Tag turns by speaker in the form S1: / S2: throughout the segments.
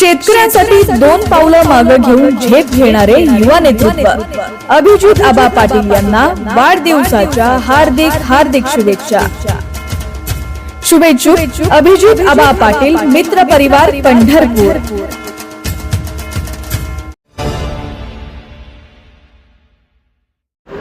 S1: शेतकऱ्यांसाठी दोन पावलं मागं घेऊन झेप घेणारे युवा नेतृत्व. अभिजित आबा पाटील यांना वाढदिवसाच्या हार्दिक हार्दिक शुभेच्छा. शुभेच्छुक अभिजित आबा पाटील मित्र परिवार पंढरपूर.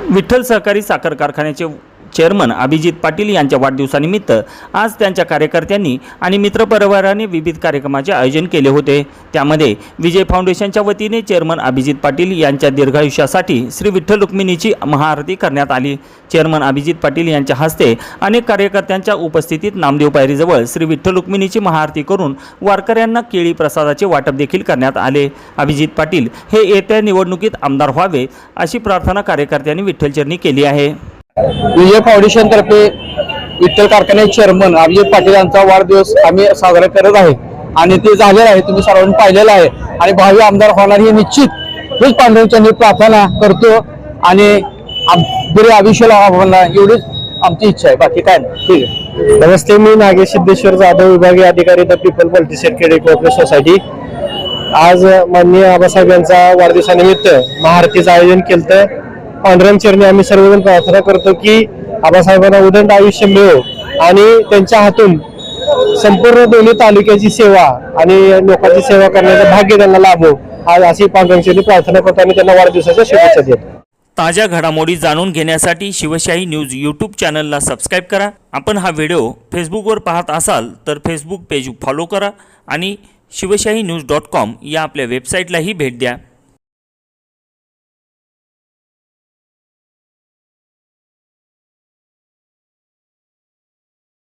S2: विठ्ठल सहकारी साखर कारखान्याचे चेअरमन अभिजित पाटील यांच्या वाढदिवसानिमित्त आज त्यांच्या कार्यकर्त्यांनी आणि मित्रपरिवाराने विविध कार्यक्रमाचे आयोजन केले होते. त्यामध्ये विजय फाउंडेशनच्या वतीने चेअरमन अभिजित पाटील यांच्या दीर्घायुष्यासाठी श्री विठ्ठल रुक्मिणीची महाआरती करण्यात आली. चेअरमन अभिजित पाटील यांच्या हस्ते अनेक कार्यकर्त्यांच्या उपस्थितीत नामदेव पायरीजवळ श्री विठ्ठल रुक्मिणीची महाआरती करून वारकऱ्यांना केळी प्रसादाचे वाटप देखील करण्यात आले. अभिजित पाटील हे येत्या निवडणुकीत आमदार व्हावे अशी प्रार्थना कार्यकर्त्यांनी विठ्ठलचरणी केली आहे.
S3: विजय फाउंडेशनतर्फे विठ्ठल कारखान्याचे चेअरमन अभिजित पाटील यांचा वाढदिवस आम्ही साजरा करत आहे. आणि ते झालेलं आहे तुम्ही सर्वांनी पाहिलेलं आहे. आणि भावी आमदार होणार हे निश्चित. हेच पांडवांच्या प्रार्थना करतो. आणि आम- पुढे आयुष्याला आव्हाना एवढीच आमची इच्छा आहे. बाकी काय नाही. ठीक आहे.
S4: नमस्ते मी नागेश सिद्धेश्वर जाधव विभागीय अधिकारी the people multistate credit cooperative society. आज माननीय आबासाहेब यांचा वाढदिवसानिमित्त महाआरतीचं आयोजन केलं पांडुरंग चरणी आम्ही सर्वजण प्रार्थना करतो की आबासाहेबांना उदंड आयुष्य मिळो आणि त्यांच्या हातून संपूर्ण दोन्ही तालुक्याची सेवा आणि लोकांची सेवा करण्याचं भाग्य त्यांना लाभो. आज अशी पांडुरंग प्रार्थना करतो आणि त्यांना वाढदिवसाच्या शुभेच्छा देतो.
S2: ताज्या घडामोडी जाणून घेण्यासाठी शिवशाही न्यूज यूट्यूब चॅनलला सबस्क्राईब करा. आपण हा व्हिडिओ फेसबुकवर पाहत असाल तर फेसबुक पेज फॉलो करा आणि शिवशाही न्यूज डॉट कॉम या आपल्या वेबसाईटलाही भेट द्या.